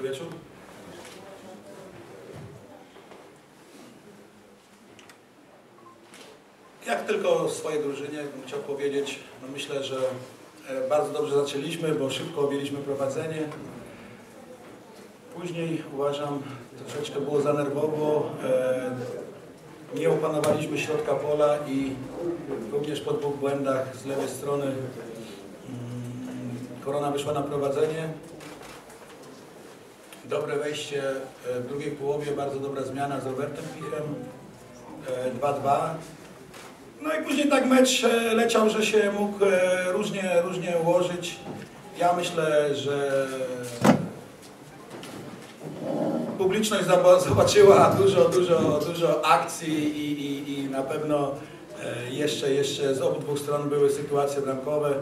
Dobry wieczór. Jak tylko swojej drużynie bym chciał powiedzieć, no myślę, że e, bardzo dobrze zaczęliśmy, bo szybko objęliśmy prowadzenie. Później uważam, troszeczkę było za nerwowo. E, nie opanowaliśmy środka pola i również po dwóch błędach z lewej strony mm, Korona wyszła na prowadzenie. Dobre wejście e, w drugiej połowie, bardzo dobra zmiana z Robertem Pichem. e, 2-2. No i później tak mecz e, leciał, że się mógł e, różnie, różnie ułożyć. Ja myślę, że publiczność zobaczyła dużo, dużo, dużo akcji i, i, i na pewno e, jeszcze, jeszcze z obu dwóch stron były sytuacje bramkowe.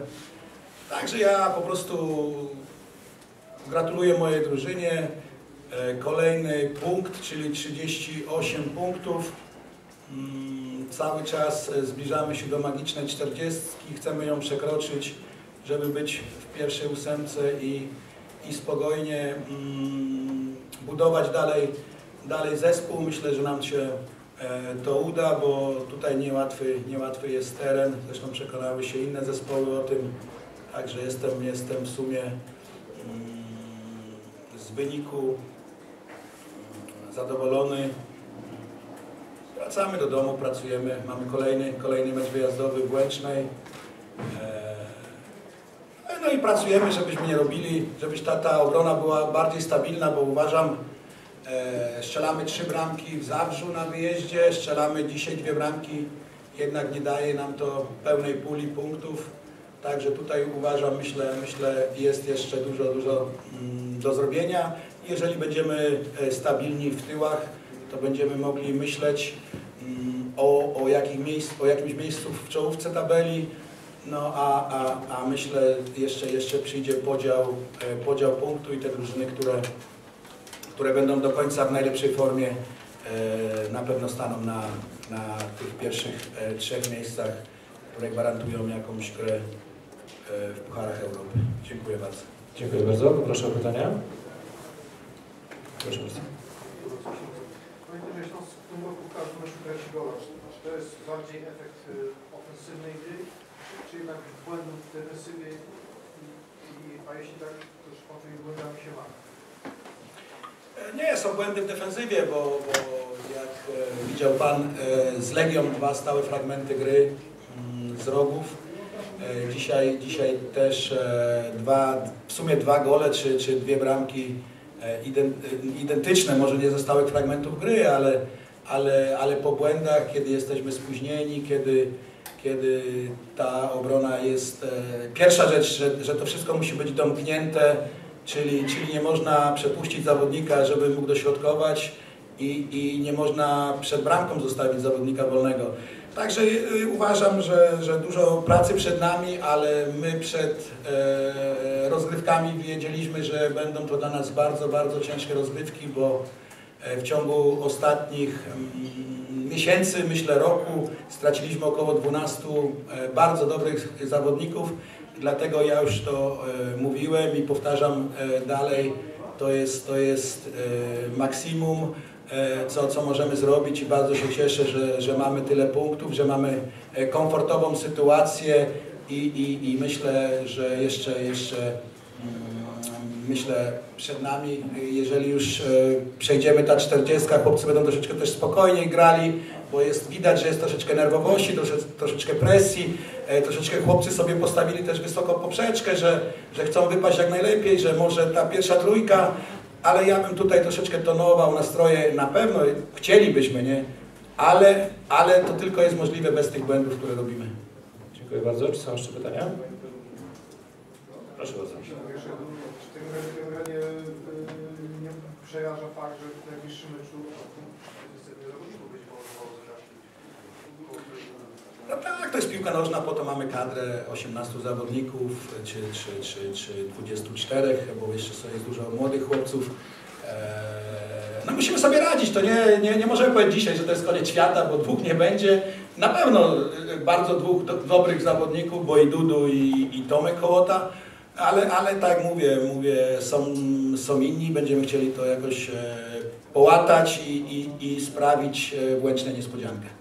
Także ja po prostu gratuluję mojej drużynie. E, Kolejny punkt, czyli 38 punktów. Mm, Cały czas e, zbliżamy się do magicznej 40. Chcemy ją przekroczyć, żeby być w pierwszej ósemce i, i spokojnie mm, budować dalej, dalej zespół. Myślę, że nam się e, to uda, bo tutaj niełatwy, niełatwy jest teren. Zresztą przekonały się inne zespoły o tym. Także jestem, jestem w sumie mm, z wyniku mm, zadowolony. Wracamy do domu, pracujemy. Mamy kolejny, kolejny mecz wyjazdowy w Łęcznej. Eee, No i pracujemy, żebyśmy nie robili, żebyś ta, ta obrona była bardziej stabilna, bo uważam, e, strzelamy trzy bramki w Zabrzu na wyjeździe, strzelamy dzisiaj dwie bramki, jednak nie daje nam to pełnej puli punktów. Także tutaj uważam, myślę, myślę jest jeszcze dużo, dużo mm, do zrobienia. Jeżeli będziemy e, stabilni w tyłach, to będziemy mogli myśleć mm, o, o, jakich miejsc, o jakimś miejscu w czołówce tabeli. No a, a, a myślę jeszcze, jeszcze przyjdzie podział, e, podział punktu i te drużyny, które, które będą do końca w najlepszej formie e, na pewno staną na, na tych pierwszych trzech miejscach, które gwarantują jakąś grę w Pucharach Europy. Dziękuję bardzo. Dziękuję bardzo. Poproszę o pytania. Proszę bardzo. Pamiętam, że Śląsk w tym roku w każdym meczu gola. Czy to jest bardziej efekt y, ofensywnej gry, czy jednak błędów w defensywie? A jeśli tak, to z tymi błędami się ma? E, Nie, są błędy w defensywie, bo, bo jak e, widział Pan, e, z Legią dwa stałe fragmenty gry mm, z rogów. E, dzisiaj, dzisiaj też e, dwa, w sumie dwa gole czy, czy dwie bramki e, ident, identyczne, może nie ze stałych fragmentów gry, ale, ale, ale po błędach, kiedy jesteśmy spóźnieni, kiedy, kiedy ta obrona jest... Pierwsza rzecz, że, że to wszystko musi być domknięte, Czyli, czyli nie można przepuścić zawodnika, żeby mógł dośrodkować i, i nie można przed bramką zostawić zawodnika wolnego. Także y, uważam, że, że dużo pracy przed nami, ale my przed e, rozgrywkami wiedzieliśmy, że będą to dla nas bardzo, bardzo ciężkie rozgrywki, bo e, w ciągu ostatnich mm, miesięcy, myślę roku, straciliśmy około 12 e, bardzo dobrych zawodników. Dlatego ja już to mówiłem i powtarzam dalej, to jest, to jest maksimum, co, co możemy zrobić i bardzo się cieszę, że, że mamy tyle punktów, że mamy e, komfortową sytuację i, i, i myślę, że jeszcze, jeszcze mm, myślę przed nami, jeżeli już e, przejdziemy ta 40, chłopcy będą troszeczkę też spokojniej grali, bo jest widać, że jest troszeczkę nerwowości, trosze- troszeczkę presji, e, troszeczkę chłopcy sobie postawili też wysoką poprzeczkę, że, że chcą wypaść jak najlepiej, że może ta pierwsza trójka, ale ja bym tutaj troszeczkę tonował nastroje, na pewno chcielibyśmy, nie? Ale, ale to tylko jest możliwe bez tych błędów, które robimy. Dziękuję bardzo. Czy są jeszcze pytania? Proszę bardzo. Czy tego generalnie y, nie przejażdża fakt, że w najbliższym meczu? No tak, to jest piłka nożna, po to mamy kadrę 18 zawodników, czy, czy, czy, czy 24, bo jeszcze jest dużo młodych chłopców. Eee, No musimy sobie radzić, to nie, nie, nie możemy powiedzieć dzisiaj, że to jest koniec świata, bo dwóch nie będzie. Na pewno e, bardzo dwóch do, dobrych zawodników, bo i Dudu i, i Tomek Kołota. Ale, ale tak mówię, mówię są, są inni, będziemy chcieli to jakoś e, połatać i, i, i sprawić e, w Łęcznej niespodziankę.